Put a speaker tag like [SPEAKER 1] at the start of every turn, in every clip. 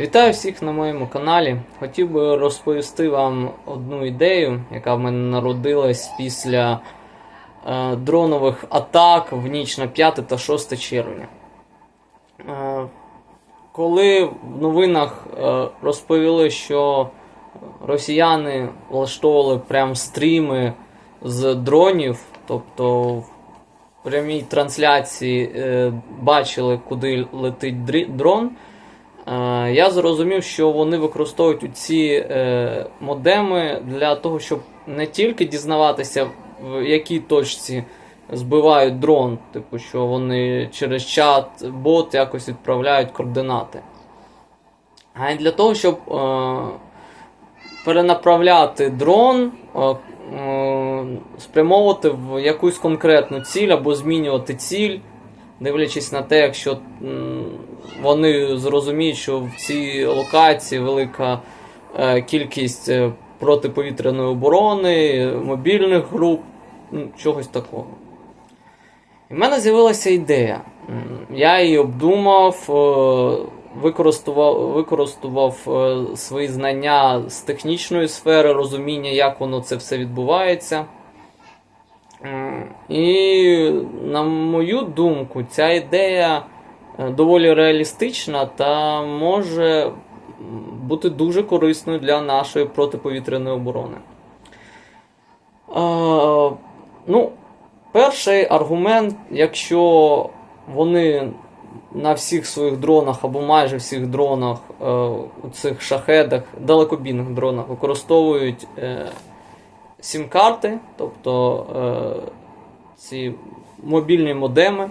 [SPEAKER 1] Вітаю всіх на моєму каналі. Хотів би розповісти вам одну ідею, яка в мене народилась після е, дронових атак в ніч на 5 та 6 червня. Е, коли в новинах е, розповіли, що росіяни влаштовували прям стріми з дронів, тобто в прямій трансляції е, бачили, куди летить дрон. Е, Я зрозумів, що вони використовують ці е, модеми для того, щоб не тільки дізнаватися, в якій точці збивають дрон, типу, що вони через чат бот якось відправляють координати. А й для того, щоб е, перенаправляти дрон, е, е, спрямовувати в якусь конкретну ціль або змінювати ціль, дивлячись на те, якщо м, вони зрозуміють, що в цій локації велика е, кількість е, протиповітряної оборони, мобільних груп, ну, чогось такого. І в мене з'явилася ідея. Я її обдумав, е, використовував е, свої знання з технічної сфери, розуміння, як воно це все відбувається. І, на мою думку, ця ідея доволі реалістична та може бути дуже корисною для нашої протиповітряної оборони. Е, ну, перший аргумент, якщо вони на всіх своїх дронах або майже всіх дронах, е, у цих шахедах, далекобійних дронах використовують е, сім-карти, тобто е, ці мобільні модеми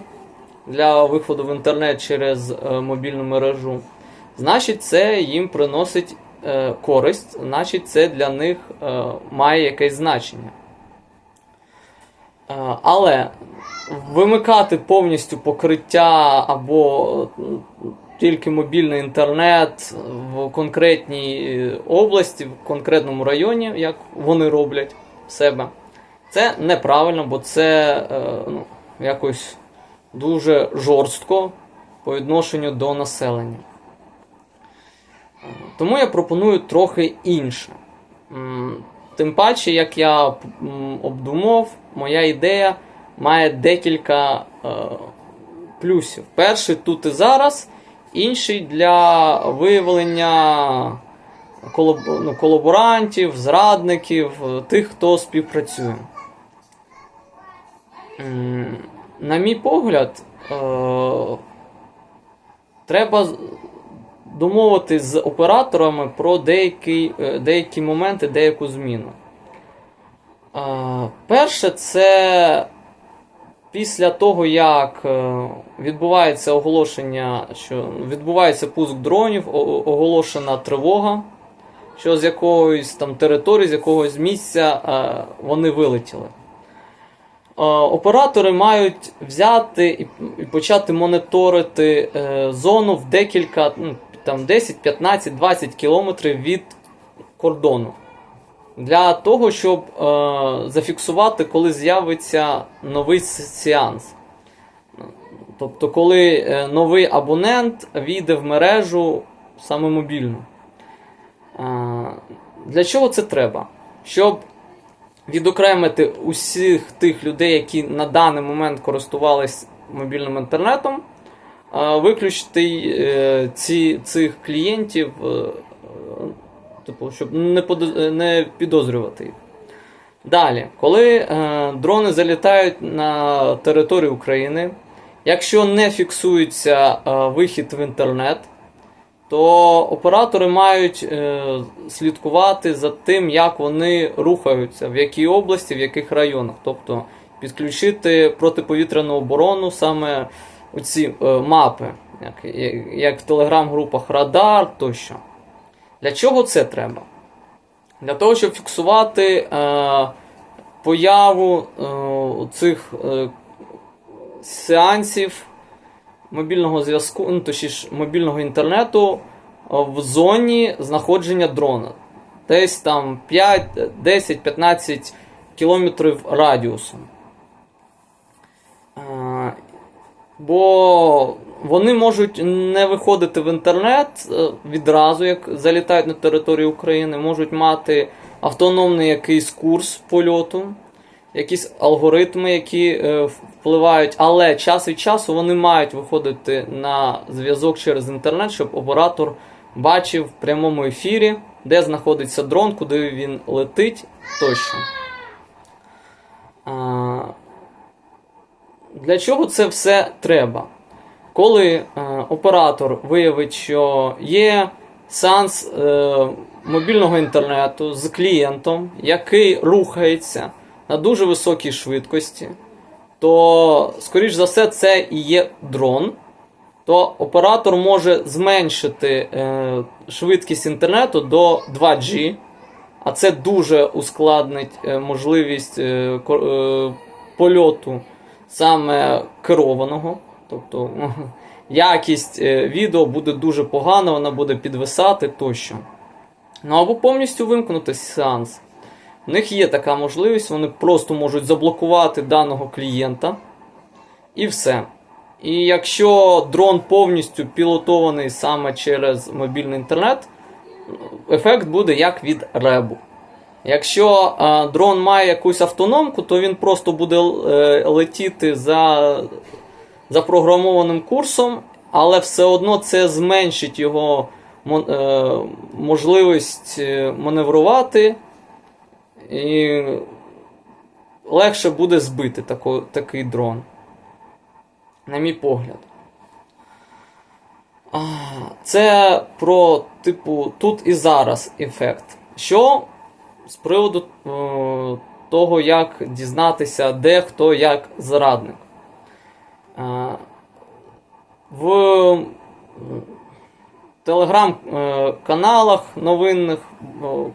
[SPEAKER 1] для виходу в інтернет через е, мобільну мережу, значить це їм приносить е, користь, значить це для них е, має якесь значення. Але вимикати повністю покриття або тільки мобільний інтернет в конкретній області, в конкретному районі, як вони роблять в себе, це неправильно, бо це ну, якось дуже жорстко по відношенню до населення. Тому я пропоную трохи інше. Тим паче, як я обдумав, моя ідея має декілька е, плюсів. Перший тут і зараз, інший для виявлення ну, колаборантів, зрадників, тих, хто співпрацює. На мій погляд, е, треба домовитись з операторами про деякі, е, деякі моменти, деяку зміну. Е, Перше, це після того, як е, відбувається оголошення, що відбувається пуск дронів, оголошена тривога, що з якоїсь там території, з якогось місця е, вони вилетіли. Е, Оператори мають взяти і, почати моніторити е, зону в декілька, ну, там 10, 15, 20 кілометрів від кордону. Для того, щоб е, зафіксувати, коли з'явиться новий сеанс. Тобто, коли е, новий абонент війде в мережу саме мобільну. Е, для чого це треба? Щоб відокремити усіх тих людей, які на даний момент користувались мобільним інтернетом, е, виключити е, ці, цих клієнтів, е, е, типу, щоб не, подо- не підозрювати їх. Далі, коли е, дрони залітають на територію України, якщо не фіксується е, вихід в інтернет, то оператори мають е, слідкувати за тим, як вони рухаються, в якій області, в яких районах. Тобто підключити протиповітряну оборону саме у ці е, мапи, як- як в телеграм-групах Радар тощо. Для чого це треба? Для того, щоб фіксувати е, появу е, цих е, сеансів мобільного зв'язку, ну, точніше, мобільного інтернету е, в зоні знаходження дрона. Десь там 5, 10, 15 кілометрів радіусом. Е, Бо вони можуть не виходити в інтернет е, відразу, як залітають на територію України, можуть мати автономний якийсь курс польоту, якісь алгоритми, які впливають, але час від часу вони мають виходити на зв'язок через інтернет, щоб оператор бачив в прямому ефірі, де знаходиться дрон, куди він летить тощо. А, Для чого це все треба? Коли е, оператор виявить, що є сеанс е, мобільного інтернету з клієнтом, який рухається на дуже високій швидкості, то, скоріш за все, це і є дрон, то оператор може зменшити е, швидкість інтернету до 2G, а це дуже ускладнить е, можливість е, е, польоту саме керованого. Тобто якість е, відео буде дуже погана, вона буде підвисати тощо. Ну або повністю вимкнути сеанс. У них є така можливість, вони просто можуть заблокувати даного клієнта і все. І якщо дрон повністю пілотований саме через мобільний інтернет, ефект буде як від ребу. Якщо е, дрон має якусь автономку, то він просто буде е, летіти за запрограмованим курсом, але все одно це зменшить його е, можливість е, маневрувати, і легше буде збити тако, такий дрон. На мій погляд. Це про, типу, тут і зараз ефект. Що з приводу е, того, як дізнатися, де хто як зрадник. Е, в телеграм-каналах новинних е, ходи-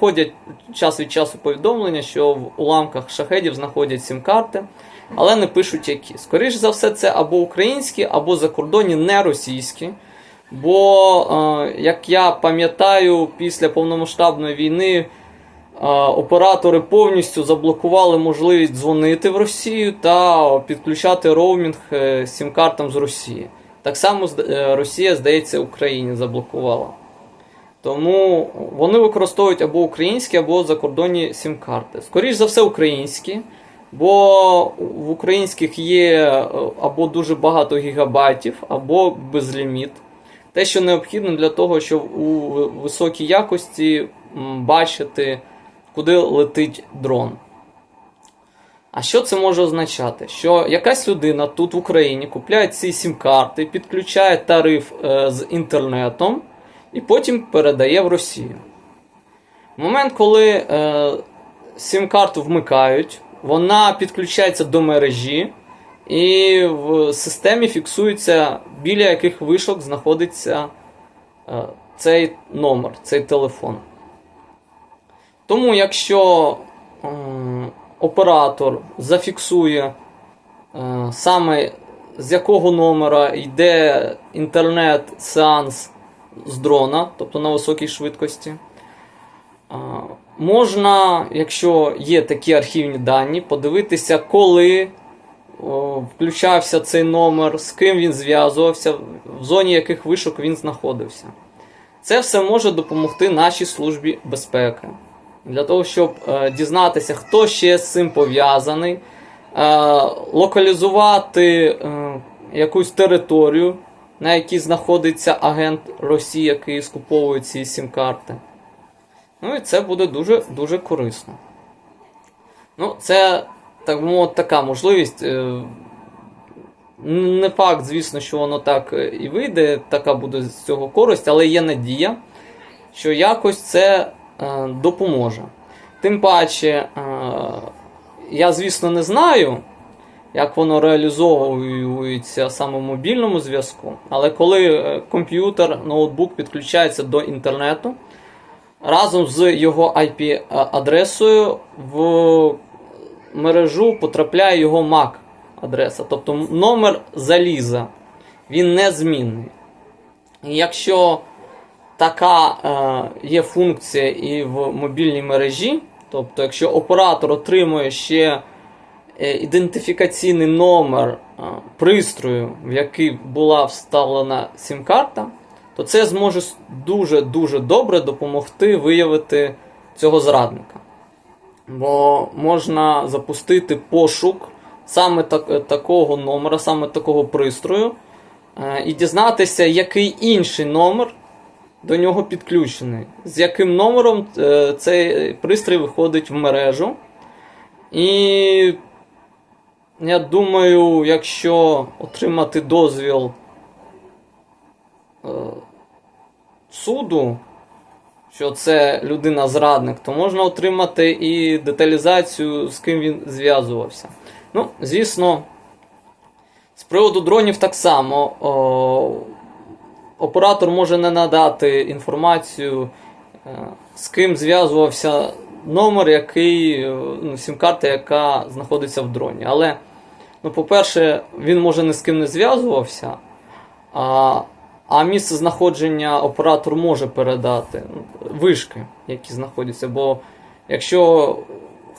[SPEAKER 1] ходять час від часу повідомлення, що в уламках шахедів знаходять сім-карти, але не пишуть які. Скоріше за все, це або українські, або закордонні, не російські. Бо, е, як я пам'ятаю, після повномасштабної війни е, оператори повністю заблокували можливість дзвонити в Росію та підключати роумінг е, сім-картам з Росії. Так само Росія, здається, Україні заблокувала. Тому вони використовують або українські, або закордонні сім-карти. Скоріше за все, українські, бо в українських є е, або дуже багато гігабайтів, або безліміт. Те, що необхідно для того, щоб у високій якості бачити, куди летить дрон. А що це може означати? Що якась людина тут в Україні купляє ці сім-карти, підключає тариф е, з інтернетом і потім передає в Росію. В момент, коли е, сім-карту вмикають, вона підключається до мережі, і в системі фіксується, біля яких вишок знаходиться е, цей номер, цей телефон. Тому, якщо м, оператор зафіксує е, саме з якого номера йде інтернет-сеанс з дрона, тобто на високій швидкості, можна, якщо є такі архівні дані, подивитися, коли включався цей номер, з ким він зв'язувався, в зоні яких вишок він знаходився. Це все може допомогти нашій службі безпеки. Для того, щоб е, дізнатися, хто ще з цим пов'язаний, е, локалізувати е, якусь територію, на якій знаходиться агент Росії, який скуповує ці сім-карти. Ну і це буде дуже дуже корисно. Ну, це, так мовити, така можливість. е, Не факт, звісно, що воно так е, і вийде, така буде з цього користь, але є надія, що якось це е, допоможе. Тим паче, я, звісно, не знаю, як воно реалізовується саме в мобільному зв'язку, але коли е, комп'ютер, ноутбук підключається до інтернету, разом з його IP-адресою в мережу потрапляє його MAC-адреса, тобто номер заліза. Він незмінний. Якщо така е, є функція і в мобільній мережі, тобто, якщо оператор отримує ще е, ідентифікаційний номер е, пристрою, в який була вставлена сім-карта, то це зможе дуже-дуже добре допомогти виявити цього зрадника. Бо можна запустити пошук саме так, такого номера, саме такого пристрою, е, і дізнатися, який інший номер до нього підключений, з яким номером е, цей пристрій виходить в мережу. І я думаю, якщо отримати дозвіл е, суду, що це людина-зрадник, то можна отримати і деталізацію, з ким він зв'язувався. Ну, звісно, з приводу дронів так само. О, оператор може не надати інформацію, е, з ким зв'язувався номер, який, е, ну, сім-карта, яка знаходиться в дроні. Але, ну, по-перше, він може ні з ким не зв'язувався, а, а місце знаходження оператор може передати ну, вишки, які знаходяться. Бо якщо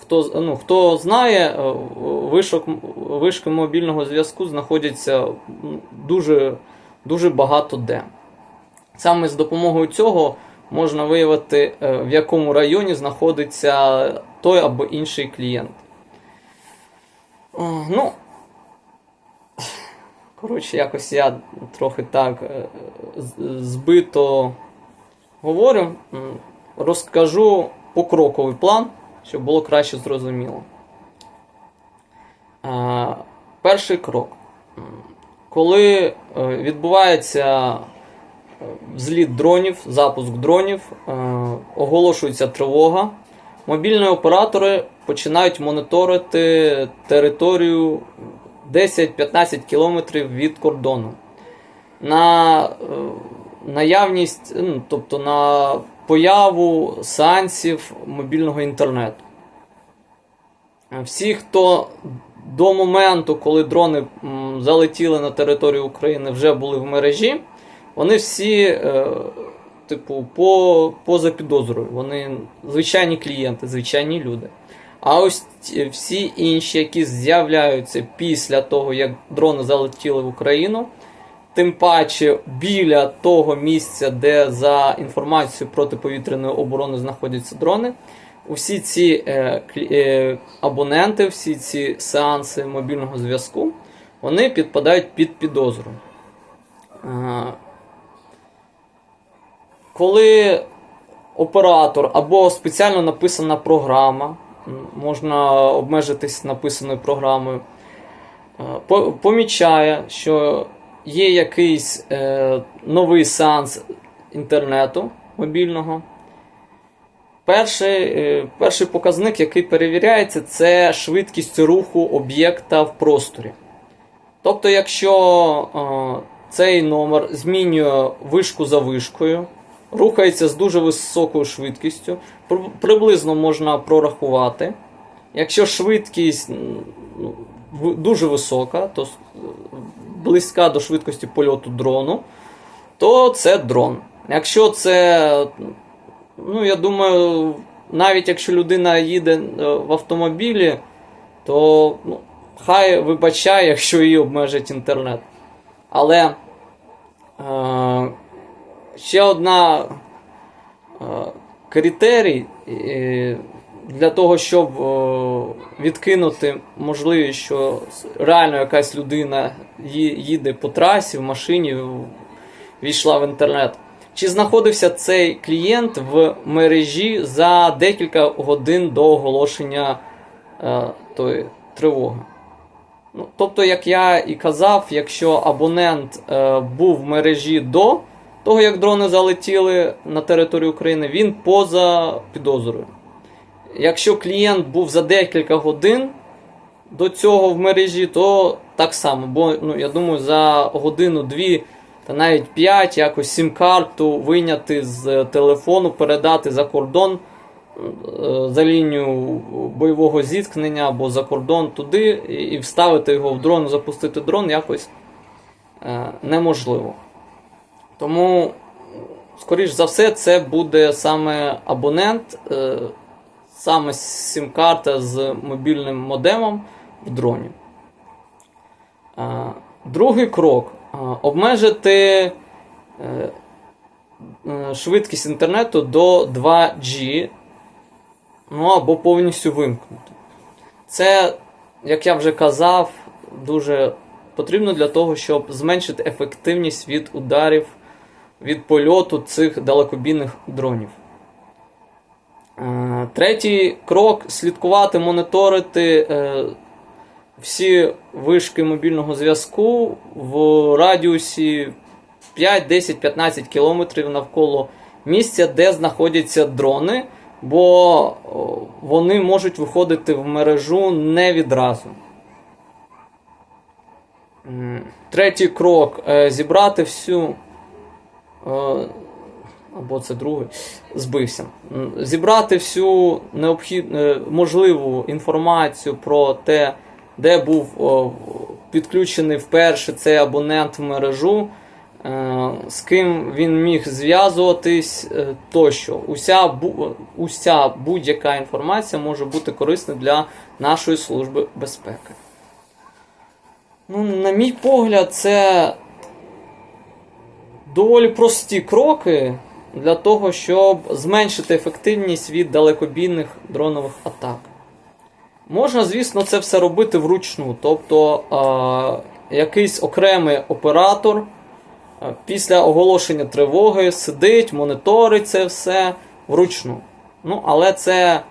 [SPEAKER 1] хто, ну, хто знає, е, вишок, вишки мобільного зв'язку знаходяться ну, дуже, дуже багато де. Саме з допомогою цього можна виявити, е, в якому районі знаходиться той або інший клієнт. Ну, коротше, якось я трохи так е, збито говорю. Розкажу покроковий план, щоб було краще зрозуміло. Перший крок. Коли е, відбувається е, взліт дронів, запуск дронів, оголошується тривога. Мобільні оператори починають моніторити територію 10-15 кілометрів від кордону. На е, наявність, ну, тобто на появу сеансів мобільного інтернету. Всі, хто до моменту, коли дрони залетіли на територію України, вже були в мережі, вони всі, е, типу, по, поза підозрою. Вони звичайні клієнти, звичайні люди. А ось всі інші, які з'являються після того, як дрони залетіли в Україну, тим паче біля того місця, де за інформацією протиповітряної оборони знаходяться дрони, усі ці е, е, абоненти, всі ці сеанси мобільного зв'язку, вони підпадають під підозру. Е, коли оператор або спеціально написана програма, можна обмежитись написаною програмою, е, помічає, що є якийсь е, новий сеанс інтернету мобільного. Перший, е, перший показник, який перевіряється, це швидкість руху об'єкта в просторі. Тобто, якщо цей номер змінює вишку за вишкою, рухається з дуже високою швидкістю, приблизно можна прорахувати. Якщо швидкість ну, дуже висока, то близька до швидкості польоту дрону, то це дрон. Якщо це, ну я думаю, навіть якщо людина їде е, в автомобілі, то ну, хай вибачає, якщо її обмежить інтернет. Але е, ще одна е, критерій е, для того, щоб е, відкинути можливість, що реально якась людина їде по трасі в машині, війшла в інтернет. Чи знаходився цей клієнт в мережі за декілька годин до оголошення е, тої тривоги? Ну, тобто, як я і казав, якщо абонент е, був в мережі до того, як дрони залетіли на територію України, він поза підозрою. Якщо клієнт був за декілька годин до цього в мережі, то так само. Бо ну, я думаю, за годину-дві та навіть п'ять якось сім-карту вийняти з телефону, передати за кордон е, за лінію бойового зіткнення або за кордон туди і вставити його в дрон, запустити дрон якось е, неможливо. Тому, скоріш за все, це буде саме абонент, е, саме сім-карта з мобільним модемом, в дроні. Е, Другий крок е, обмежити швидкість інтернету до 2G, ну або повністю вимкнути. Це, як я вже казав, дуже потрібно для того, щоб зменшити ефективність від ударів від польоту цих далекобійних дронів. Е, Третій крок слідкувати, моніторити е, всі вишки мобільного зв'язку в радіусі 5, 10, 15 кілометрів навколо місця, де знаходяться дрони, бо вони можуть виходити в мережу не відразу. Третій крок е, зібрати всю. Е, Або це другий, збився. Зібрати всю необхідну е, можливу інформацію про те, де був підключений вперше цей абонент в мережу, е, з ким він міг зв'язуватись тощо. Уся, уся будь-яка інформація може бути корисна для нашої служби безпеки. Ну, на мій погляд, це доволі прості кроки для того, щоб зменшити ефективність від далекобійних дронових атак. Можна, звісно, це все робити вручну. Тобто е, якийсь окремий оператор після оголошення тривоги сидить, моніторить це все вручну. Ну, але це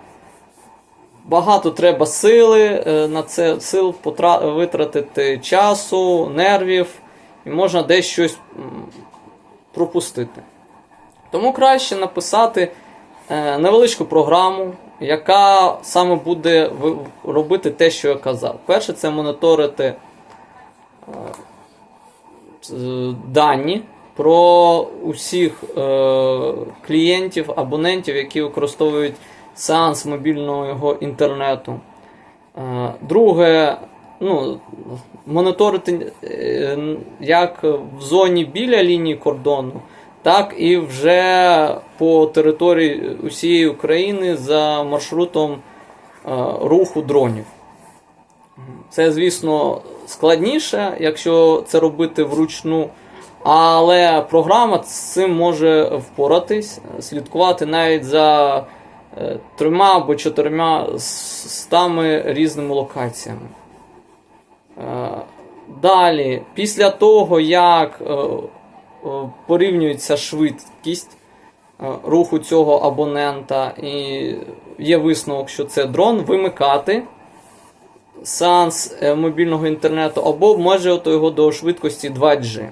[SPEAKER 1] багато треба сили е, на це сил витратити часу, нервів, і можна десь щось пропустити. Тому краще написати е, невеличку програму, яка саме буде робити те, що я казав. Перше, це моніторити е, дані про усіх е, клієнтів, абонентів, які використовують сеанс мобільного інтернету. Друге, ну, моніторити е, як в зоні біля лінії кордону, так і вже по території усієї України за маршрутом е, руху дронів. Це, звісно, складніше, якщо це робити вручну. Але програма з цим може впоратись, слідкувати навіть за е, трьома або чотирма стами різними локаціями. Е, Далі, після того, як е, е, порівнюється швидкість руху цього абонента, і є висновок, що це дрон, вимикати сеанс мобільного інтернету або обмежувати його до швидкості 2G.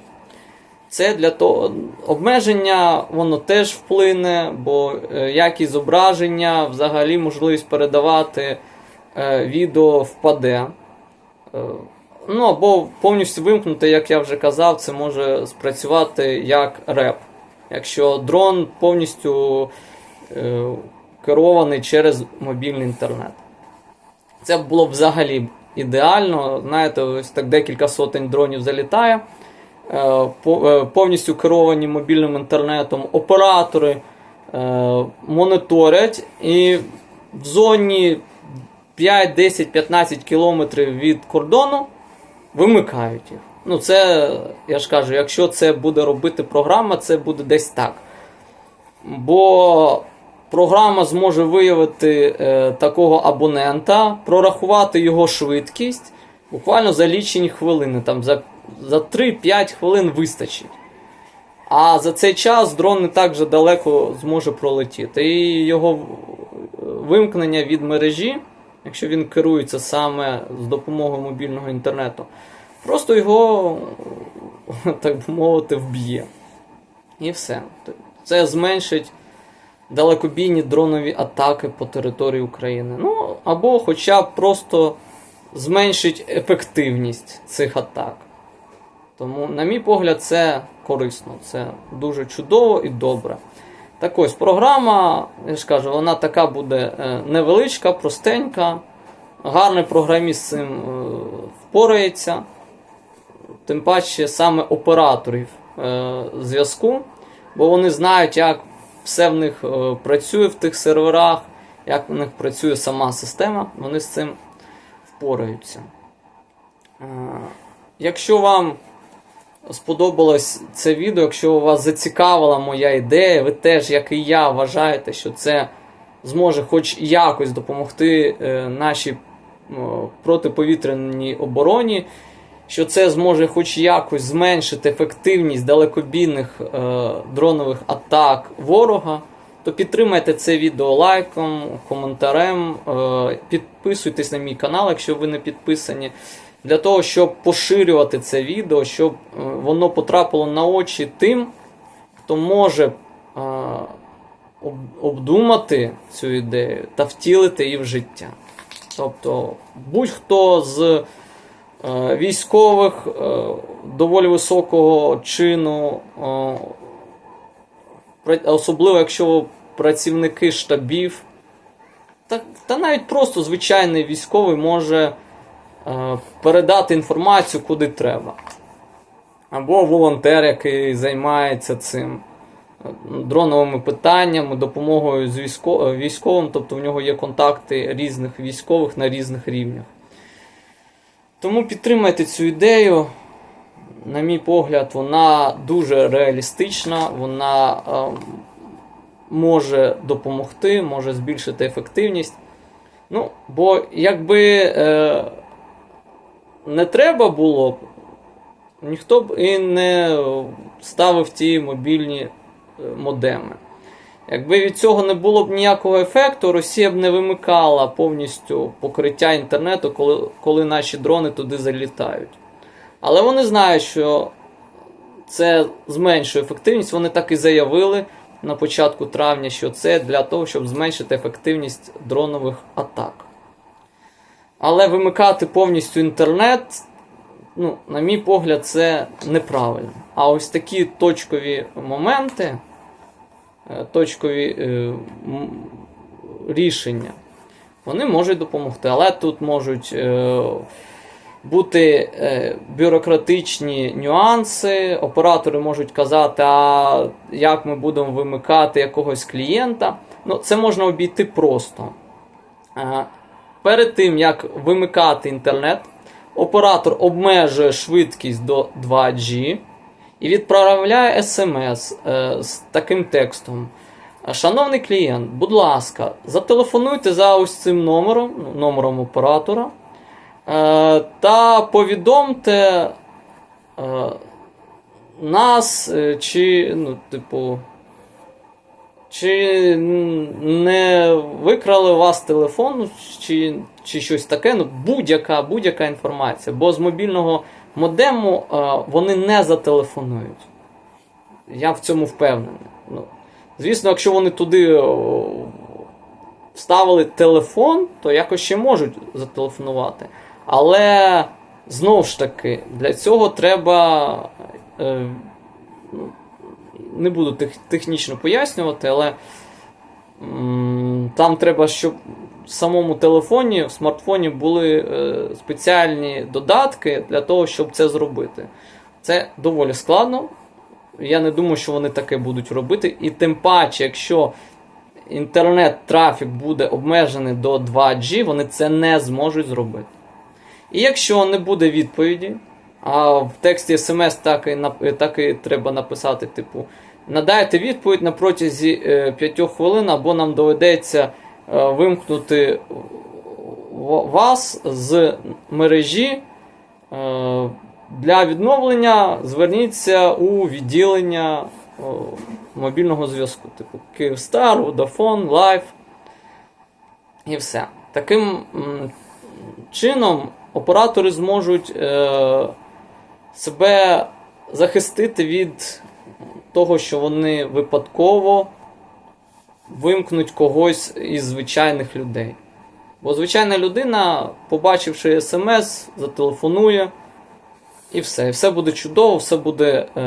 [SPEAKER 1] Це для того обмеження, воно теж вплине, бо якість зображення, взагалі можливість передавати відео впаде. Е, Ну або повністю вимкнути, як я вже казав, це може спрацювати як реп. Якщо дрон повністю е, керований через мобільний інтернет. Це було б взагалі ідеально. Знаєте, ось так декілька сотень дронів залітає, е, е, повністю керовані мобільним інтернетом, оператори е, моніторять і в зоні 5, 10, 15 кілометрів від кордону вимикають їх. Ну, це, я ж кажу, якщо це буде робити програма, це буде десь так. Бо програма зможе виявити е, такого абонента, прорахувати його швидкість буквально за лічені хвилини. Там за, за 3-5 хвилин вистачить. А за цей час дрон не так же далеко зможе пролетіти. І його вимкнення від мережі, якщо він керується саме з допомогою мобільного інтернету, просто його, так би мовити, вб'є. І все. Це зменшить далекобійні дронові атаки по території України. Ну, або хоча б просто зменшить ефективність цих атак. Тому, на мій погляд, це корисно, це дуже чудово і добре. Так ось, програма, я ж кажу, вона така буде е, невеличка, простенька. Гарний програміст з цим е, впорається. Тим паче саме операторів е, зв'язку, бо вони знають, як все в них працює в тих серверах, як в них працює сама система. Вони з цим впораються. Якщо вам сподобалось це відео, якщо вас зацікавила моя ідея, ви теж, як і я, вважаєте, що це зможе хоч якось допомогти е, нашій протиповітряній обороні, що це зможе хоч якось зменшити ефективність далекобійних е, дронових атак ворога, то підтримайте це відео лайком, коментарем, е, підписуйтесь на мій канал, якщо ви не підписані. Для того, щоб поширювати це відео, щоб е, воно потрапило на очі тим, хто може е, обдумати цю ідею та втілити її в життя. Тобто, будь-хто з е, військових доволі високого чину, особливо якщо працівники штабів, та, та навіть просто звичайний військовий може передати інформацію куди треба. Або волонтер, який займається цим е, дроновими питаннями, допомогою з е, військовим, тобто в нього є контакти різних військових на різних рівнях. Тому підтримайте цю ідею. На мій погляд, вона дуже реалістична, вона е, може допомогти, може збільшити ефективність. Ну, бо якби е, не треба було б, ніхто б і не ставив ті мобільні е, модеми. Якби від цього не було б ніякого ефекту, Росія б не вимикала повністю покриття інтернету, коли, коли наші дрони туди залітають. Але вони знають, що це зменшує ефективність. Вони так і заявили на початку травня, що це для того, щоб зменшити ефективність дронових атак. Але вимикати повністю інтернет, ну, на мій погляд, це неправильно. А ось такі точкові моменти, е, точкові е, рішення, вони можуть допомогти. Але тут можуть е, бути е, бюрократичні нюанси. Оператори можуть казати, а як ми будемо вимикати якогось клієнта. Ну, це можна обійти просто. Перед тим, як вимикати інтернет, оператор обмежує швидкість до 2G і відправляє смс е, з таким текстом. Шановний клієнт, будь ласка, зателефонуйте за ось цим номером, ну, номером оператора, е, та повідомте е, нас, е, чи, ну, типу, чи не викрали у вас телефон, чи, чи щось таке, ну, будь-яка будь-яка інформація. Бо з мобільного модему е, вони не зателефонують. Я в цьому впевнений. Ну, звісно, якщо вони туди вставили телефон, то якось ще можуть зателефонувати. Але знову ж таки, для цього треба. Е, ну, не буду тех, технічно пояснювати, але м, там треба, щоб в самому телефоні, в смартфоні були е, спеціальні додатки для того, щоб це зробити. Це доволі складно. Я не думаю, що вони таке будуть робити. І тим паче, якщо інтернет-трафік буде обмежений до 2G, вони це не зможуть зробити. І якщо не буде відповіді, а в тексті смс так і, так і треба написати, типу, надайте відповідь на протязі 5 хвилин, або нам доведеться е, вимкнути вас з мережі. Е, Для відновлення зверніться у відділення е, мобільного зв'язку, типу Київстар, Vodafone, Life і все. Таким чином оператори зможуть е, себе захистити від того, що вони випадково вимкнуть когось із звичайних людей. Бо звичайна людина, побачивши смс, зателефонує, і все. І все буде чудово, все буде е,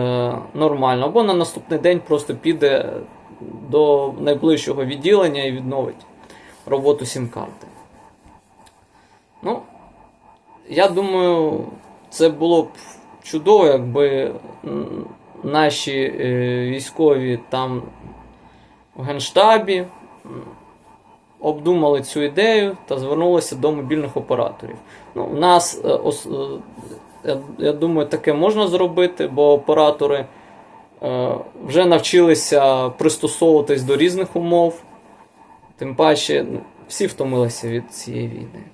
[SPEAKER 1] нормально. Або на наступний день просто піде до найближчого відділення і відновить роботу сім-карти. Ну, я думаю, це було б чудово, якби наші е, військові там в Генштабі обдумали цю ідею та звернулися до мобільних операторів. Ну, у нас, е, е, я, думаю, таке можна зробити, бо оператори вже навчилися пристосовуватись до різних умов. Тим паче, ну, всі втомилися від цієї війни.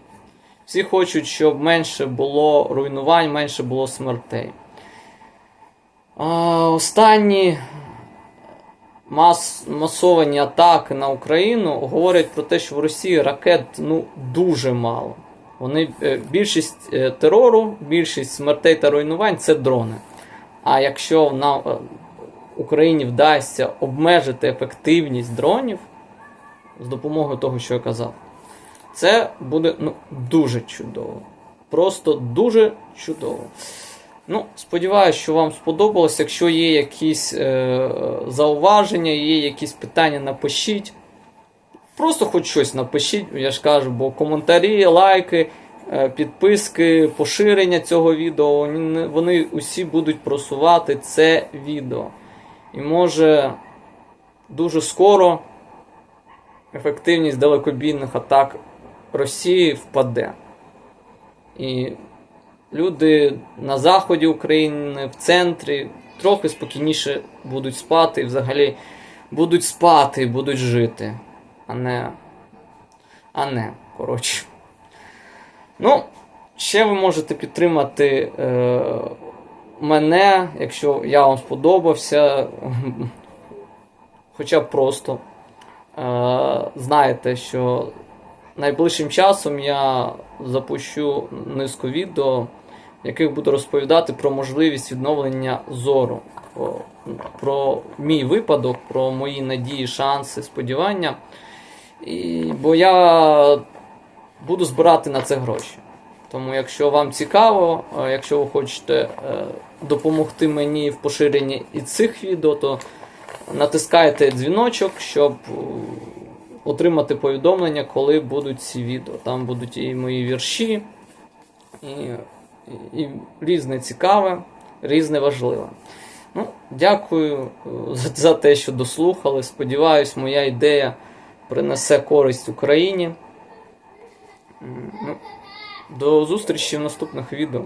[SPEAKER 1] Всі хочуть, щоб менше було руйнувань, менше було смертей. Останні мас, масовані атаки на Україну говорять про те, що в Росії ракет ну, дуже мало. Вони, е, більшість е, терору, більшість смертей та руйнувань це дрони. А якщо нам е, Україні вдасться обмежити ефективність дронів з допомогою того, що я казав, це буде ну, дуже чудово. Просто дуже чудово. Ну, сподіваюся, що вам сподобалось. Якщо є якісь е, зауваження, є якісь питання, напишіть. Просто хоч щось напишіть, я ж кажу, бо коментарі, лайки, е, підписки, поширення цього відео, вони, усі будуть просувати це відео. І може дуже скоро ефективність далекобійних атак Росії впаде. І люди на заході України, в центрі трохи спокійніше будуть спати і взагалі будуть спати будуть жити, а не. А не, коротше. Ну, ще ви можете підтримати е, мене, якщо я вам сподобався. Хоча б просто е, знаєте, що найближчим часом я запущу низку відео, в яких буду розповідати про можливість відновлення зору, про, мій випадок, про мої надії, шанси, сподівання. І, бо я буду збирати на це гроші. Тому, якщо вам цікаво, е, якщо ви хочете е, допомогти мені в поширенні і цих відео, то натискайте дзвіночок, щоб е, отримати повідомлення, коли будуть ці відео. Там будуть і мої вірші, і, і, різне цікаве, різне важливе. Ну, дякую е, за, за те, що дослухали. Сподіваюсь, моя ідея принесе користь Україні. Ну, до зустрічі в наступних відео.